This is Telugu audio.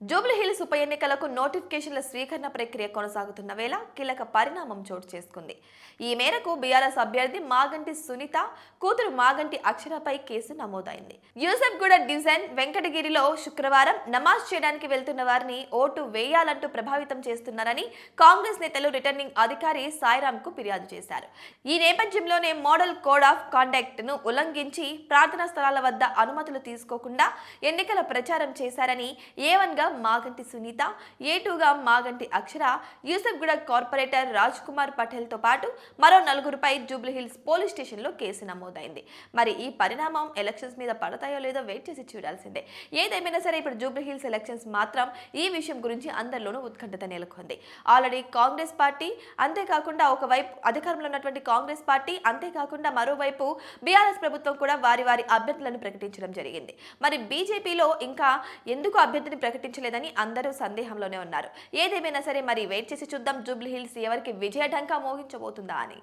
జూబ్లీ హిల్స్ ఉప ఎన్నికలకు నోటిఫికేషన్ల స్వీకరణ ప్రక్రియ కొనసాగుతున్న వేళ కీలక పరిణామం చోటు చేసుకుంది. ఈ మేరకు బీఆర్ఎస్ అభ్యర్థి మాగంటి సునీత కూతురు మాగంటి అక్షరపై కేసు నమోదైంది. యూసఫ్గూడ డిజైన్ వెంకటగిరిలో శుక్రవారం నమాజ్ చేయడానికి వెళ్తున్న వారిని ఓటు వేయాలంటూ ప్రభావితం చేస్తున్నారని కాంగ్రెస్ నేతలు రిటర్నింగ్ అధికారి సాయిరామ్కు ఫిర్యాదు చేశారు. ఈ నేపథ్యంలోనే మోడల్ కోడ్ ఆఫ్ కాండక్ట్ను ఉల్లంఘించి ప్రార్థనా స్థలాల వద్ద అనుమతులు తీసుకోకుండా ఎన్నికల ప్రచారం చేశారని ఏ వన్గా మాగంటి సునీత ఏ టూగా మాగంటి అక్షర యూసఫ్గూడ కార్పొరేటర్ రాజ్ కుమార్ పటేల్తో పాటు మరో నలుగురిపై జూబ్లీహిల్స్ పోలీస్ స్టేషన్లో కేసు నమోదైంది. మరి ఈ పరిణామం ఎలక్షన్స్ మీద పడతాయో లేదో వెయిట్ చేసి చూడాల్సిందే. ఏదేమైనా సరే ఇప్పుడు జూబ్లీహిల్స్ ఎలక్షన్స్ మాత్రం ఈ విషయం గురించి అందరిలోనూ ఉత్కంఠత నెలకొంది. ఆల్రెడీ కాంగ్రెస్ పార్టీ అంతేకాకుండా ఒకవైపు అధికారంలో ఉన్నటువంటి కాంగ్రెస్ పార్టీ అంతేకాకుండా మరోవైపు బీఆర్ఎస్ ప్రభుత్వం కూడా వారి వారి అభ్యర్థులను ప్రకటించడం జరిగింది. మరి బీజేపీలో ఇంకా ఎందుకు అభ్యర్థిని కనిపించలేదని అందరూ సందేహంలోనే ఉన్నారు. ఏదేమైనా సరే మరి వెయిట్ చేసి చూద్దాం. జూబ్లీహిల్స్ ఎవరికి విజయ ఢంకా మోగించబోతుందా అని.